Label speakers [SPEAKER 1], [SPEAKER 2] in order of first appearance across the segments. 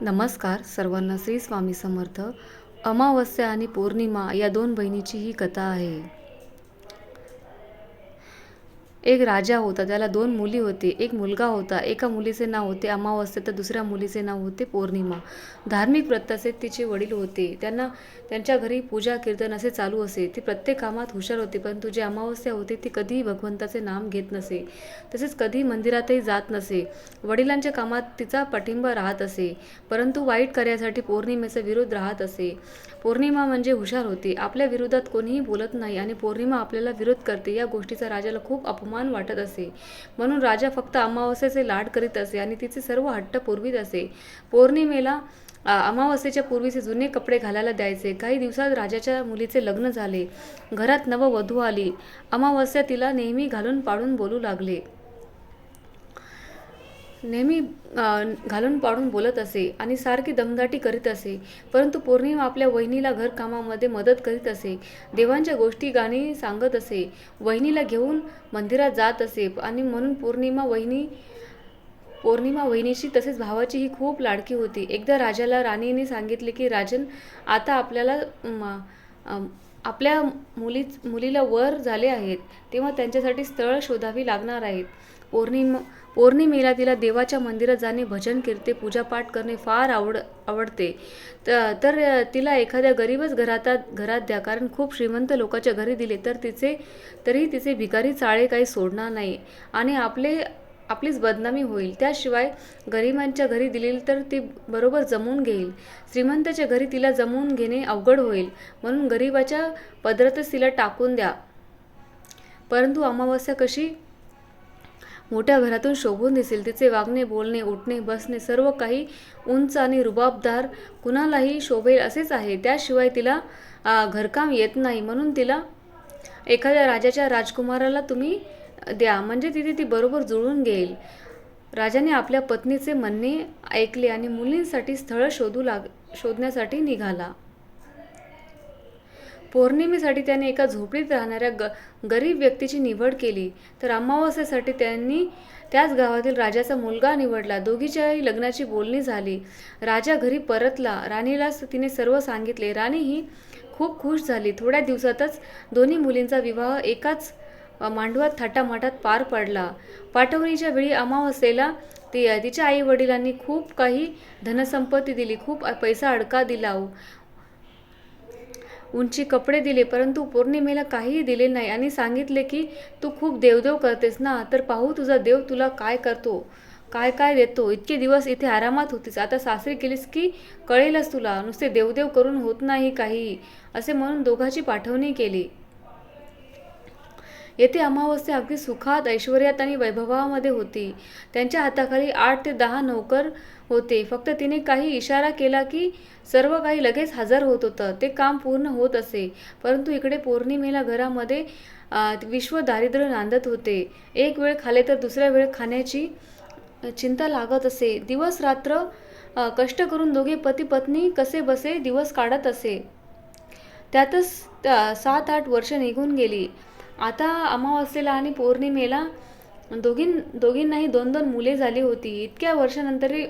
[SPEAKER 1] नमस्कार सर्वांना श्री स्वामी समर्थ. अमावस्या आणि पौर्णिमा या दोन बहिणीची ही कथा आहे. एक राजा होता त्याला दोन मुली होती. एक मुलगा होता एका मुलीचे नाव होते अमावस्या तर दुसऱ्या मुलीचे नाव होते पौर्णिमा. धार्मिक प्रथाचे तिचे वडील होते. त्यांना त्यांच्या घरी पूजा कीर्तन असे चालू असे. ती प्रत्येक कामात हुशार होती परंतु जी अमावस्या होती ती कधीही भगवंताचे नाम घेत नसे. तसेच कधी मंदिरातही जात नसे. वडिलांच्या कामात तिचा पाठिंबा राहत असे. परंतु वाईट कार्यासाठी पौर्णिमेचा विरोध राहत असे. पौर्णिमा म्हणजे हुशार होती. आपल्या विरोधात कोणीही बोलत नाही आणि पौर्णिमा आपल्याला विरोध करते. या गोष्टीचा राजाला खूप अपमान वाटत असे. म्हणून राजा फक्त अमावस्याचे लाड करीत असे आणि तिचे सर्व हट्ट पुरवीत असे. पौर्णिमेला अमावस्येच्या पूर्वीचे जुने कपडे घालायला द्यायचे. काही दिवसात राजाच्या मुलीचे लग्न झाले. घरात नववधू आली. अमावस्या तिला नेहमी घालून पाडून बोलू लागले. नेहमी घालून पाडून बोलत असे आणि सारखी दमदाटी करीत असे. परंतु पौर्णिमा आपल्या वहिनीला घरकामामध्ये मदत करीत असे. देवांच्या गोष्टी गाणी सांगत असे. वहिनीला घेऊन मंदिरात जात असे आणि म्हणून पौर्णिमा वहिनी पौर्णिमा वहिनीची तसेच भावाची ही खूप लाडकी होती. एकदा राजाला राणीने सांगितले की राजन आता आपल्याला आपल्या मुली मुलीला वर झाले आहेत. तेव्हा त्यांच्यासाठी स्थळ शोधावी लागणार आहेत. पौर्णिमा पौर्णिमेला तिला देवाच्या मंदिरात जाणे भजन कीर्ते पूजापाठ करणे फार आवड आवडते. तर तिला एखाद्या गरीबच घरातात घरात द्या कारण खूप श्रीमंत लोकांच्या घरी दिले तर तिचे तरी तिचे भिकारी चाळे काही सोडणार नाही. आणि आपले आपलीच बदनामी होईल. त्याशिवाय गरिबांच्या घरी दिलेली तर ती बरोबर जमवून घेईल. श्रीमंताच्या घरी तिला जमवून घेणे अवघड होईल. म्हणून गरिबाच्या पदरातच तिला टाकून द्या. परंतु अमावस्या कशी? मोठ्या घरातून शोभून दिसेल. तिचे वागणे बोलणे उठणे बसणे सर्व काही उंच आणि रुबाबदार कुणालाही शोभेल असेच आहे. त्याशिवाय तिला घरकाम येत नाही. म्हणून तिला एखाद्या राजाच्या राजकुमाराला तुम्ही द्या. म्हणजे तिथे ती बरोबर जुळून घेईल. राजाने आपल्या पत्नीचे म्हणणे ऐकले आणि मुलींसाठी स्थळ शोधू लाग शोधण्यासाठी निघाला. पौर्णिमेसाठी त्याने एका झोपडीत राहणाऱ्या ग गरीब व्यक्तीची निवड केली. तर अमावस्येसाठी त्यांनी त्याच गावातील राजाचा मुलगा निवडला. दोघीच्याही लग्नाची बोलणी झाली. राजा घरी परतला. राणीला तिने सर्व सांगितले. राणी ही खूप खुश झाली. थोड्या दिवसातच दोन्ही मुलींचा विवाह एकाच मांडवात थाटामाटात पार पडला. पाठवणीच्या वेळी अमावस्येला ती तिच्या आई वडिलांनी खूप काही धनसंपत्ती दिली. खूप पैसा अडका दिला. उंची कपडे दिले परंतु पौर्णिमेला काहीही दिले नाही. आणि सांगितले की तू खूप देवदेव करतेस ना तर पाहू तुझा देव तुला काय करतो काय काय देतो. इतके दिवस इथे आरामात होतीस. आता सासरी केलीस की कळेलच तुला. नुसते देवदेव करून होत नाही काही. असे म्हणून दोघाची पाठवणी केली. येथे अमावस्या अगदी सुखात ऐश्वर्यात आणि वैभवामध्ये होती. त्यांच्या हाताखाली आठ ते दहा नोकर होते. फक्त तिने काही इशारा केला की सर्व काही लगेच हजर होत होतं. ते काम पूर्ण होत असे. परंतु इकडे पौर्णिमेला घरामध्ये विश्व दारिद्र्य नांदत होते. एक वेळ खाले तर दुसऱ्या वेळ खाण्याची चिंता लागत असे. दिवस रात्र कष्ट करून दोघे पती पत्नी कसे बसे दिवस काढत असे. त्यातच सात आठ वर्ष निघून गेली. आता अमावस्येला आणि पौर्णिमेला दोघीं दोघींनाही दोन दोन मुले झाली होती. इतक्या वर्षानंतरही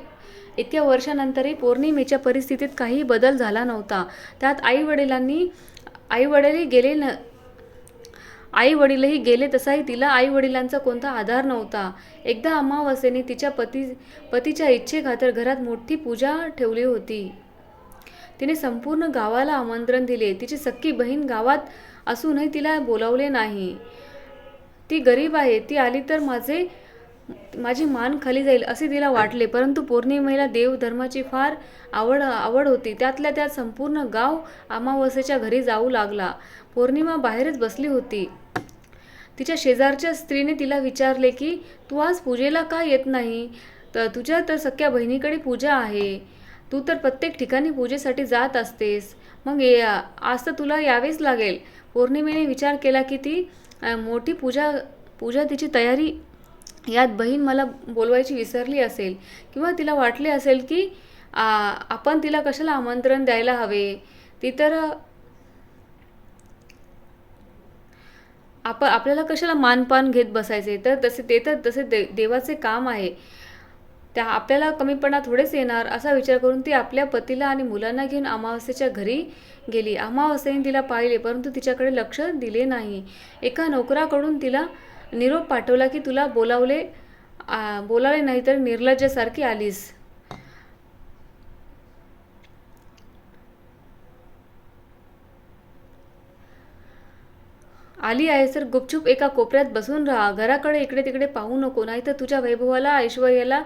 [SPEAKER 1] इतक्या वर्षानंतरही पौर्णिमेच्या परिस्थितीत काही बदल झाला नव्हता. त्यात आई वडिलांनी आई वडीलही गेले न आई वडीलही गेले तसाही तिला आई वडिलांचा कोणता आधार नव्हता. एकदा अमावस्येने तिच्या पती पतीच्या इच्छेखातर घरात मोठी पूजा ठेवली होती. तिने संपूर्ण गावाला आमंत्रण दिले. तिची सख्खी बहीण गावात असूनही तिला बोलावले नाही. ती गरीब आहे. ती आली तर माझे माझी मान खाली जाईल असे तिला वाटले. परंतु पौर्णिमेला देवधर्माची फार आवड आवड होती. त्यातल्या त्यात संपूर्ण गाव अमावस्येच्या घरी जाऊ लागला. पौर्णिमा बाहेरच बसली होती. तिच्या शेजारच्या स्त्रीने तिला विचारले की तू आज पूजेला का येत नाही? तर तुझ्या तर सख्या बहिणीकडे पूजा आहे. तू तर प्रत्येक ठिकाणी पूजेसाठी जात असतेस. मग ये आज तर तुला यावेच लागेल. पौर्णिमेने विचार केला की ती मोठी पूजा पूजा तिची तयारी यात बहीण मला बोलवायची विसरली असेल किंवा तिला वाटले असेल की आपण तिला कशाला आमंत्रण द्यायला हवे? ती तर आप आपल्याला कशाला मानपान घेत बसायचे? तर तसे ते तर तसे दे देवाचे काम आहे. त्या आपल्याला कमीपणा थोडेच येणार असा विचार करून ती आपल्या पतीला आणि मुलांना घेऊन अमावस्येच्या घरी गेली. अमावस्येने तिला पाहिले परंतु तिच्याकडे लक्ष दिले नाही. एका नोकराकडून तिला निरोप पाठवला की तुला बोलावले बोलावले नाही तर निर्लज्जासारखी आलीस. आली आहेस तर गुपचूप एका कोपऱ्यात बसून राहा. घराकडे इकडे तिकडे पाहू नको. नाही तर तुझ्या वैभवाला ऐश्वर्याला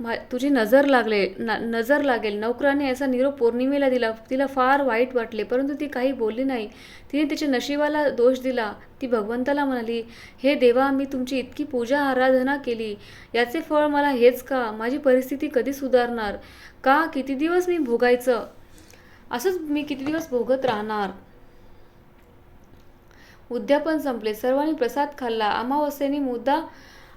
[SPEAKER 1] मा- तुझी नजर लागले न नजर लागेल. नोकराने असा निरोप पौर्णिमेला दिला. तिला फार वाईट वाटले परंतु ती काही बोलली नाही. तिने तिच्या नशिबाला दोष दिला. ती भगवंताला म्हणाली हे देवा मी तुमची इतकी पूजा आराधना केली. याचे फळ मला हेच का? माझी परिस्थिती कधी सुधारणार? का किती दिवस मी भोगायचं? असंच मी किती दिवस भोगत राहणार? उद्यापन संपले. सर्वांनी प्रसाद खाल्ला. अमावस्येने मुद्दा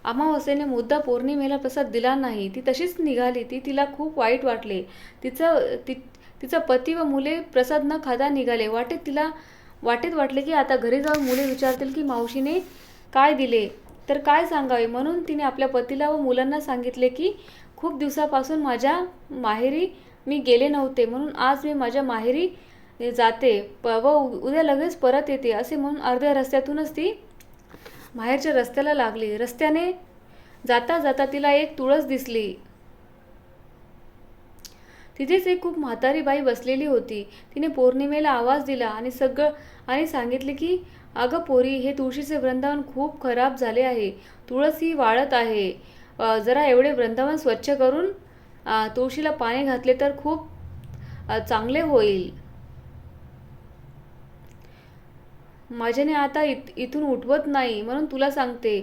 [SPEAKER 1] अमावस्येने मुद्दा पौर्णिमेला प्रसाद दिला नाही. ती तशीच निघाली. ती तिला खूप वाईट वाटले. तिचं ति तिचा पती व मुले प्रसाद न खाता निघाले. वाटेत तिला वाटेत वाटले की आता घरी जाऊन मुले विचारतील की मावशीने काय दिले? तर काय सांगावे? म्हणून तिने आपल्या पतीला व मुलांना सांगितले की खूप दिवसापासून माझ्या माहेरी मी गेले नव्हते. म्हणून आज मी माझ्या माहेरी जाते. प व उद्या लगेच परत येते. असे म्हणून अर्ध्या रस्त्यातूनच ती बाहेरच्या रस्त्याला लागली. रस्त्याने जाता जाता तिला एक तुळस दिसली. तिथेच एक खूप म्हातारी बाई बसलेली होती. तिने पौर्णिमेला आवाज दिला आणि सगळं आणि सांगितले की अगं पोरी हे तुळशीचे वृंदावन खूप खराब झाले आहे. तुळस ही वाळत आहे. जरा एवढे वृंदावन स्वच्छ करून तुळशीला पाणी घातले तर खूप चांगले होईल. माझ्याने आता इत इथून उठवत नाही म्हणून तुला सांगते.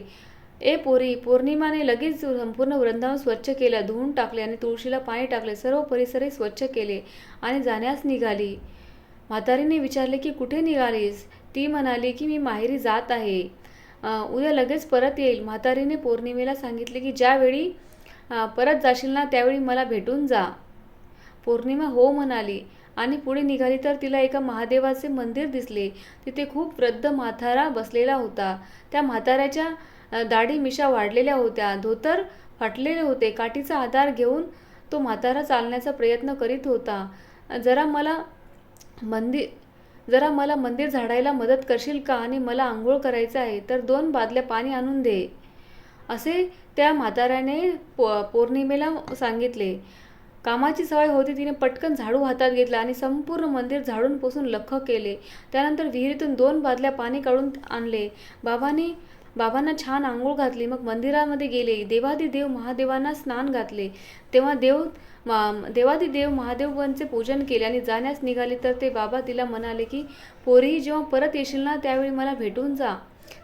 [SPEAKER 1] ए पोरी पौर्णिमाने लगेच संपूर्ण वृंदावन स्वच्छ केलं धुवून टाकले आणि तुळशीला पाणी टाकले सर्व परिसरही स्वच्छ केले आणि जाण्यास निघाली. म्हातारीने विचारले की कुठे निघालीस? ती म्हणाली की मी माहेरी जात आहे. उद्या लगेच परत येईल. म्हातारीने पौर्णिमेला सांगितले की ज्यावेळी परत जाशील ना त्यावेळी मला भेटून जा. पौर्णिमा हो म्हणाली. आणि पुढे निघाली तर तिला एका महादेवाचे मंदिर दिसले. तिथे खूप वृद्ध म्हातारा बसलेला होता. त्या म्हाताऱ्याच्या दाढी मिशा वाढलेल्या होत्या. धोतर फाटलेले होते. काठीचा आधार घेऊन तो म्हातारा चालण्याचा प्रयत्न करीत होता. जरा मला मंदिर जरा मला मंदिर झाडायला मदत करशील का आणि मला आंघोळ करायचं आहे? तर दोन बादल्या पाणी आणून दे. असे त्या म्हाताऱ्याने पौर्णिमेला सांगितले. कामाची सवय होती तिने पटकन झाडू हातात घेतला आणि संपूर्ण मंदिर झाडून पुसून लख्ख केले. त्यानंतर विहिरीतून दोन बादल्या पाणी काढून आणले. बाबांनी बाबांना छान आंघोळ घातली. मग मंदिरामध्ये गेले. देवादिदेव महादेवांना स्नान घातले. तेव्हा देव मा- देवादिदेव महादेवांचे पूजन केले आणि जाण्यास निघाले. तर ते बाबा तिला म्हणाले की पोरी जेव्हा परत येशील ना त्यावेळी मला भेटून जा.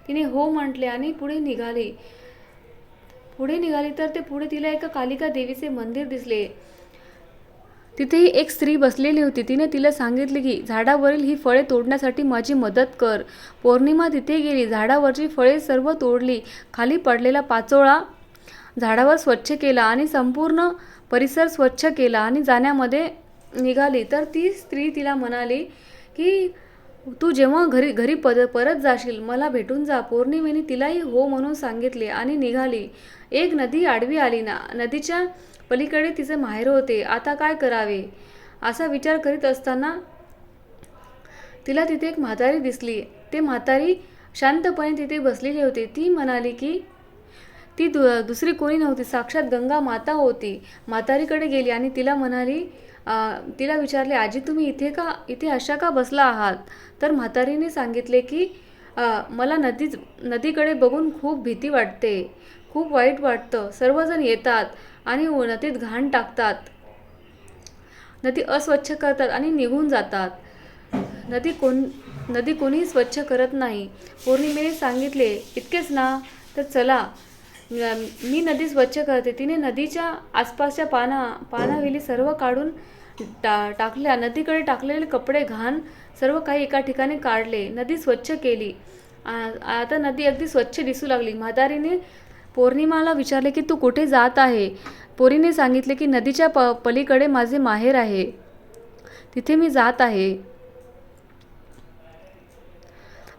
[SPEAKER 1] तिने हो म्हटले आणि पुढे निघाले. पुढे निघाली तर ते पुढे तिला एका कालिका देवीचे मंदिर दिसले. तिथेही एक स्त्री बसलेली होती. तिने तिला सांगितले की झाडावरील ही फळे तोडण्यासाठी माझी मदत कर. पौर्णिमा तिथे गेली. झाडावरची फळे सर्व तोडली. खाली पडलेला पाचोळा झाडावर स्वच्छ केला आणि संपूर्ण परिसर स्वच्छ केला आणि जाण्यामध्ये निघाली. तर ती स्त्री तिला म्हणाली की तू जेव्हा घरी घरी पद परत जाशील मला भेटून जा. पौर्णिमेने तिलाही हो म्हणून सांगितले आणि निघाली. एक नदी आडवी आली ना नदीच्या पलीकडे तिचे माहेर होते. आता काय करावे? असा विचार करीत असताना तिला तिथे एक म्हातारी दिसली. ते म्हातारी शांतपणे तिथे बसलेली होती. ती म्हणाली की ती दु दुसरी कोणी नव्हती. साक्षात गंगा माता होती. म्हातारीकडे गेली आणि तिला म्हणाली तिला विचारले आजी तुम्ही इथे का इथे अशा का बसला आहात? तर म्हातारीने सांगितले की मला नदी नदीकडे बघून खूप भीती वाटते. खूप वाईट वाटतं. सर्वजण येतात. आणि नदीत घाण टाकतात. नदी अस्वच्छ करतात आणि निघून जातात. नदी कोण नदी कोणीही स्वच्छ करत नाही. पौर्णिमेने सांगितले इतकेच ना तर चला. मी नदी स्वच्छ करते. तिने नदीच्या आसपासच्या पाना पानावेली सर्व काढून टा टाकल्या. नदीकडे टाकलेले कपडे घाण सर्व काही एका ठिकाणी काढले. नदी स्वच्छ केली. आ- आता नदी अगदी स्वच्छ दिसू लागली. म्हातारीने पौर्णिमाला विचारले की तू कुठे जात आहे? पोरीने सांगितले की नदीच्या प पलीकडे माझे माहेर आहे. तिथे मी जात आहे.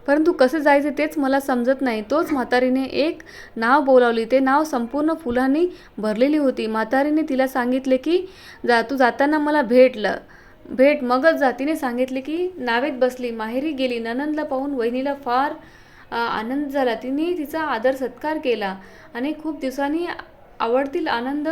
[SPEAKER 1] परंतु कसे जायचे तेच मला समजत नाही. तोच म्हातारीने एक नाव बोलावली. ते नाव संपूर्ण फुलांनी भरलेली होती. म्हातारीने तिला सांगितले की जा तू जाताना मला भेटलं भेट. मगच जातीने सांगितले की नावेत बसली. माहेरी गेली. ननंदला पाहून वहिनीला फार आनंद झाला. तिने तिचा आदर सत्कार केला आणि खूप दिवसांनी आवडतील आनंद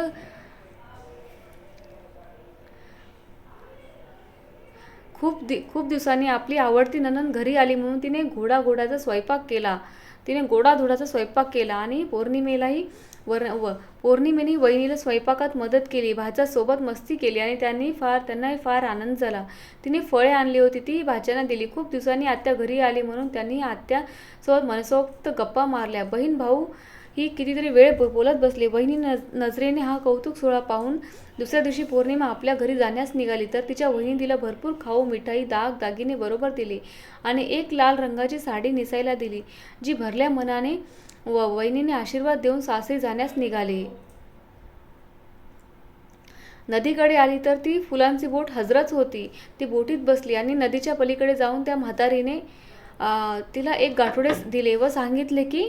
[SPEAKER 1] खूप दि खूप दिवसांनी आपली आवडती ननंद घरी आली म्हणून तिने घोडा घोडाचा स्वयंपाक केला. तिने गोडाधोडाचा स्वयंपाक केला आणि पौर्णिमेलाही वर व पौर्णिमेने वहिनीला स्वयंपाकात मदत केली भाच्यासोबत मस्ती केली आणि त्यांनी फार त्यांनाही फार आनंद झाला. तिने फळे आणली होती ती भाच्यांना दिली. खूप दिवसांनी आत्या घरी आली म्हणून त्यांनी आत्यासोबत मनसोक्त गप्पा मारल्या. बहीण भाऊ ही कितीतरी वेळ बोलत बसली. बहिणी नज नजरेने हा कौतुक सोहळा पाहून दुसऱ्या दिवशी पौर्णिमा आपल्या घरी जाण्यास निघाली. तर तिच्या वहिनी तिला भरपूर खाऊ मिठाई दाग दागिने बरोबर दिले आणि एक लाल रंगाची साडी नेसायला दिली जी भरल्या मनाने व वहिनीने आशीर्वाद देऊन सासरी जाण्यास निघाली. नदीकडे आली तर ती फुलांची बोट हजरच होती. ती बोटीत बसली आणि नदीच्या पलीकडे जाऊन त्या म्हातारीने तिला एक गाठोडे दिले व सांगितले की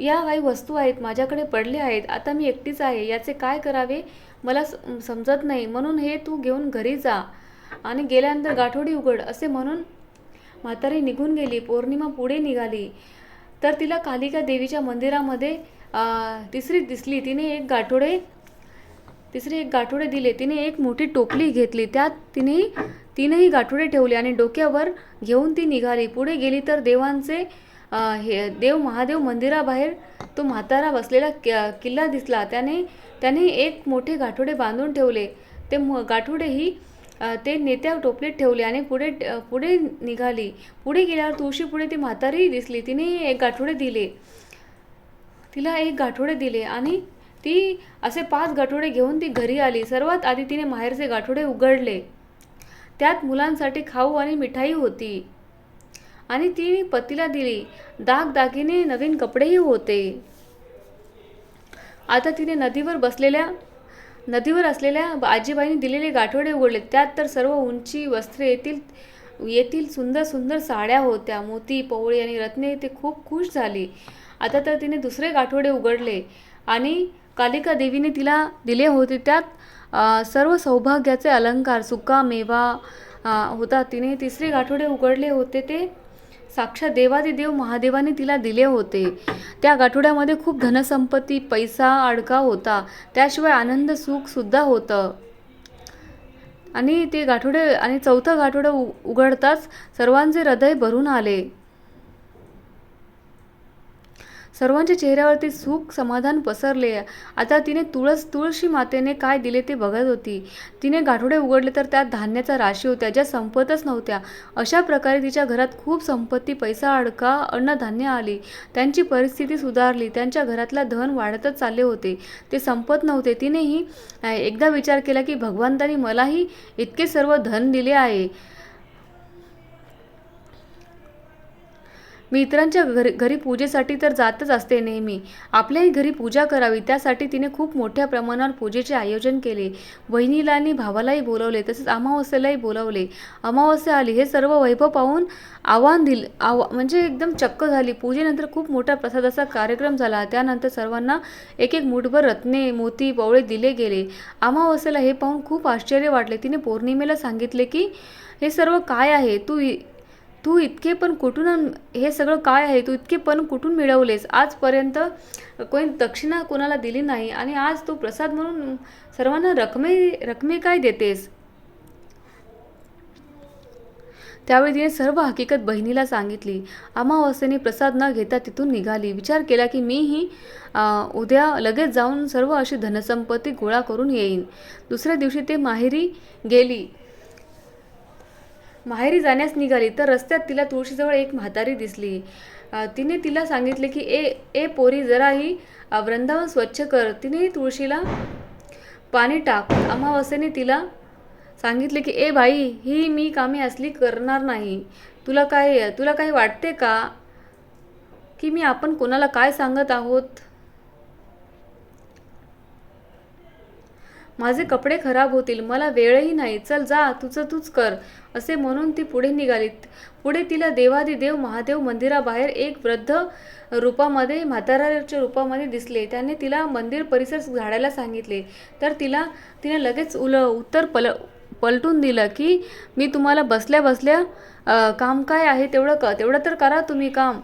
[SPEAKER 1] या काही वस्तू आहेत माझ्याकडे पडले आहेत. आता मी एकटीच आहे. याचे काय करावे? मला समजत नाही. म्हणून हे तू घेऊन घरी जा. आणि गेल्यानंतर गाठोडी उघड असे म्हणून म्हातारी निघून गेली. पौर्णिमा पुढे निघाली. तर तिला कालिका देवीच्या मंदिरामध्ये तिसरी दिसली. तिने एक गाठोडे तिसरे एक गाठोडे दिले. तिने एक मोठी टोपली घेतली. त्यात तिने तीनही गाठोडे ठेवले आणि डोक्यावर घेऊन ती निघाली. पुढे गेली तर देवांचे हे देव महादेव मंदिराबाहेर तो म्हातारा बसलेला किल्ला दिसला. त्याने त्याने एक मोठे गाठोडे बांधून ठेवले. ते म- गाठोडेही ते नेत्या टोपलीत ठेवले आणि पुढे पुढे निघाली. पुढे गेल्यावर तुळशी पुढे ती म्हातारी दिसली. तिने एक गाठोडे दिले. तिला एक गाठोडे दिले आणि ती असे पाच गाठोडे घेऊन ती घरी आली. सर्वात आधी तिने माहेरचे गाठोडे उघडले. त्यात मुलांसाठी खाऊ आणि मिठाई होती. आणि ती पतीला दिली. दाग दागिने नवीन कपडेही होते. आता तिने नदीवर बसलेल्या नदीवर असलेल्या आजीबाईंनी दिलेले गाठोडे उघडले. त्यात तर सर्व उंची वस्त्रे येतील येथील सुंदर सुंदर साड्या होत्या. मोती पवळी आणि रत्ने ते खूप खुश झाली. आता तर तिने दुसरे गाठोडे उघडले आणि कालिका देवीने तिला दिले होते. त्यात सर्व सौभाग्याचे अलंकार सुका मेवा होता. तिने तिसरे गाठोडे उघडले होते ते साक्षात देवादिदेव महादेवाने तिला दिले होते. त्या गाठोड्यामध्ये खूप धनसंपत्ती पैसा अडका होता. त्याशिवाय आनंद सुखसुद्धा होतं. आणि ते गाठोडे आणि चौथं गाठोडं उ उघडताच सर्वांचे हृदय भरून आले. सर्वांच्या चेहऱ्यावरती सुख समाधान पसरले. आता तिने तुळस तुळशी मातेने काय दिले ते बघत होती. तिने गाठोडे उघडले तर त्यात धान्याचा राशी होत्या ज्या संपतच नव्हत्या. अशा प्रकारे तिच्या घरात खूप संपत्ती पैसा अडका अन्नधान्य आली. त्यांची परिस्थिती सुधारली. त्यांच्या घरातला धन वाढतच चालले होते. ते संपत नव्हते. तिनेही एकदा विचार केला की भगवंतानी मलाही इतके सर्व धन दिले आहे. मी इतरांच्या घरी घरी पूजेसाठी तर जातच असते नेहमी. आपल्याही घरी पूजा करावी त्यासाठी तिने खूप मोठ्या प्रमाणावर पूजेचे आयोजन केले. वहिनीला आणि भावालाही बोलवले तसेच अमावस्येलाही बोलावले. अमावस्या आली हे सर्व वैभव पाहून आव्हान दिल आव म्हणजे एकदम चक्क झाली. पूजेनंतर खूप मोठा प्रसादाचा कार्यक्रम झाला. त्यानंतर सर्वांना एक एक मुठभर रत्ने मोती पवळे दिले गेले. अमावस्येला हे पाहून खूप आश्चर्य वाटले. तिने पौर्णिमेला सांगितले की हे सर्व काय आहे? तू तू इतके पण कुठून हे सगळं काय आहे? तू इतके पण कुठून मिळवलेस? आजपर्यंत कोणी दक्षिणा कोणाला दिली नाही आणि आज तू प्रसाद म्हणून सर्वांना रकमे रकमे काय देतेस? त्यावेळी तिने सर्व हकीकत बहिणीला सांगितली. अमावस्येने प्रसाद न घेता तिथून निघाली. विचार केला की मीही उद्या लगेच जाऊन सर्व अशी धनसंपत्ती गोळा करून येईन. दुसऱ्या दिवशी ते माहेरी गेली. माहेरी जाण्यास निघाली तर रस्त्यात तिला तुळशीजवळ एक म्हातारी दिसली. तिने तिला सांगितले की ए ए पोरी जराही वृंदावन स्वच्छ कर. तिने तुळशीला पाणी टाक. अमावस्येने तिला सांगितले की ए भाई ही मी कामे असली करणार नाही. तुला काय तुला काही वाटते का? की मी आपण कोणाला काय सांगत आहोत? माझे कपडे खराब होतील मला वेळही नाही. चल जा तुझं तूच कर असे म्हणून ती पुढे निघाली. पुढे तिला देवादिदेव महादेव मंदिराबाहेर एक वृद्ध रूपामध्ये म्हाताराच्या रूपामध्ये दिसले. त्याने तिला मंदिर परिसर झाडायला सांगितले. तर तिला तिने लगेच उल उत्तर पल पलटून दिलं की मी तुम्हाला बसल्या बसल्या काम काय आहे तेवढं क तेवढं तर करा तुम्ही काम.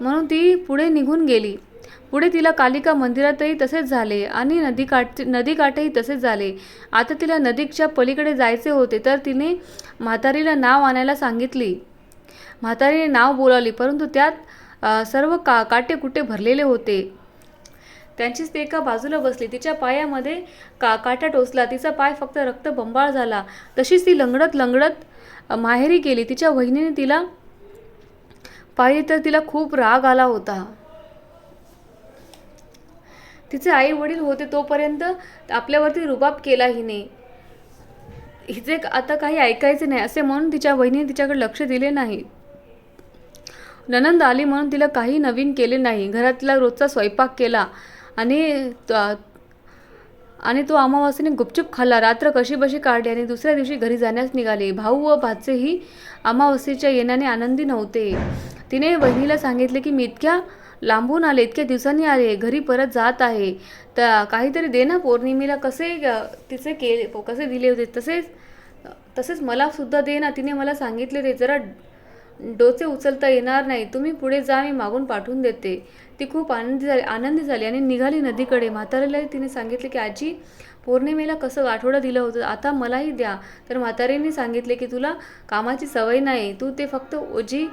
[SPEAKER 1] म्हणून ती पुढे निघून गेली. पुढे तिला कालिका मंदिरातही तसेच झाले आणि नदीकाठ नदीकाठही तसेच झाले. आता तिला नदीच्या पलीकडे जायचे होते तर तिने म्हातारीला नाव आणायला सांगितली. म्हातारीने नाव बोलावली परंतु त्यात सर्व का काटे कुटे भरलेले होते. त्यांचीच ती एका बाजूला बसली. तिच्या पायामध्ये का काटा टोचला. तिचा पाय फक्त रक्त बंबाळ झाला. तशीच ती लंगडत लंगडत माहेरी गेली. तिच्या वहिनीने तिला पाहिली तर तिला खूप राग आला होता. तिचे आई वडील होते तोपर्यंत आपल्यावरती रुबाब केला हिने हिचे आता काही ऐकायचे नाही असे म्हणून तिच्या वहिनीने तिच्याकडे लक्ष दिले नाही. ननंद आली म्हणून तिला काही नवीन केले नाही. घरातला रोजचा स्वयंपाक केला आणि आणि तो अमावास्येने गुपचूप खाल्ला. रात्र कशी बशी काढली आणि दुसऱ्या दिवशी घरी जाण्यास निघाले. भाऊ व भाचेही अमावस्येच्या येण्याने आनंदी नव्हते. तिने वहिनीला सांगितले की मी इतक्या लांबून आले इतक्या दिवसांनी आले घरी परत जात आहे. तर काहीतरी दे ना पौर्णिमेला कसे तिचे केले कसे दिले होते? तसेच तसेच मलासुद्धा दे ना तिने मला सांगितले ते जरा डोसे उचलता येणार नाही तुम्ही पुढे जा मी मागून पाठवून देते. ती खूप आनंदी झाली आनंदी झाली आणि निघाली नदीकडे. म्हाताऱ्यालाही तिने सांगितले की आजी पौर्णिमेला कसं आठवडा दिलं होतं आता मलाही द्या. तर म्हातारीने सांगितले की तुला कामाची सवय नाही तू ते फक्त ओजी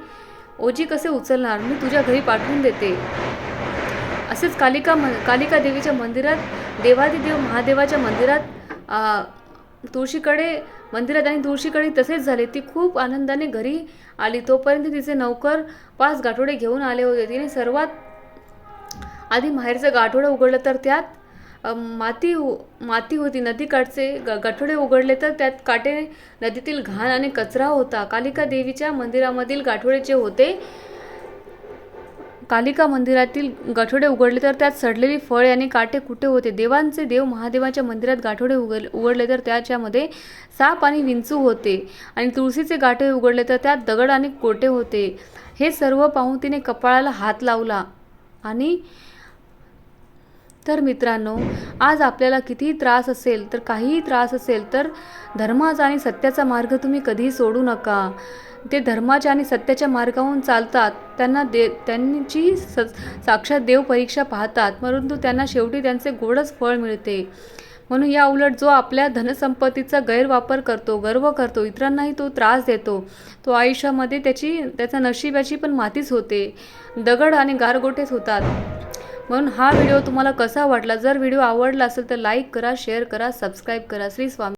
[SPEAKER 1] ओजी कसे उचलणार? मी तुझ्या घरी पाठवून देते. असेच कालिका म कालिका देवीच्या मंदिरात देवादिदेव महादेवाच्या मंदिरात तुळशीकडे मंदिरात आणि तुळशीकडे तसेच झाले. ती खूप आनंदाने घरी आली. तोपर्यंत तिचे नौकर पाच गाठोडे घेऊन आले होते. तिने सर्वात आधी माहेरचं गाठोडं उघडलं तर त्यात माती हो- माती होती. नदीकाठचे ग गाठोडे उघडले तर त्यात काटे नदीतील घाण आणि कचरा होता. कालिका देवीच्या मंदिरामधील गाठोडे जे होते कालिका मंदिरातील गाठोडे उघडले तर त्यात सडलेली फळे आणि काटे कुठे होते. देवांचे देव महादेवाच्या मंदिरात गाठोडे उघड उघडले तर त्याच्यामध्ये साप आणि विंचू होते आणि तुळशीचे गाठोडे उघडले तर त्यात दगड आणि कोटे होते. हे सर्व पाहून तिने कपाळाला हात लावला आणि तर मित्रांनो आज आपल्याला कितीही त्रास असेल तर काहीही त्रास असेल तर धर्माचा आणि सत्याचा मार्ग तुम्ही कधीही सोडू नका. ते धर्माच्या आणि सत्याच्या मार्गावरून चालतात त्यांना दे त्यांची स साक्षात देव परीक्षा पाहतात परंतु त्यांना शेवटी त्यांचे गोडच फळ मिळते. म्हणून या उलट जो आपल्या धनसंपत्तीचा गैरवापर करतो गर्व करतो इतरांनाही तो त्रास देतो तो आयुष्यामध्ये त्याची त्याचा नशिबाची पण मातीच होते. दगड आणि गारगोटेच होतात. म्हणून हा व्हिडिओ तुम्हाला कसा वाटला? जर व्हिडिओ आवडला असेल तर लाईक करा शेअर करा सबस्क्राईब करा. श्री स्वामी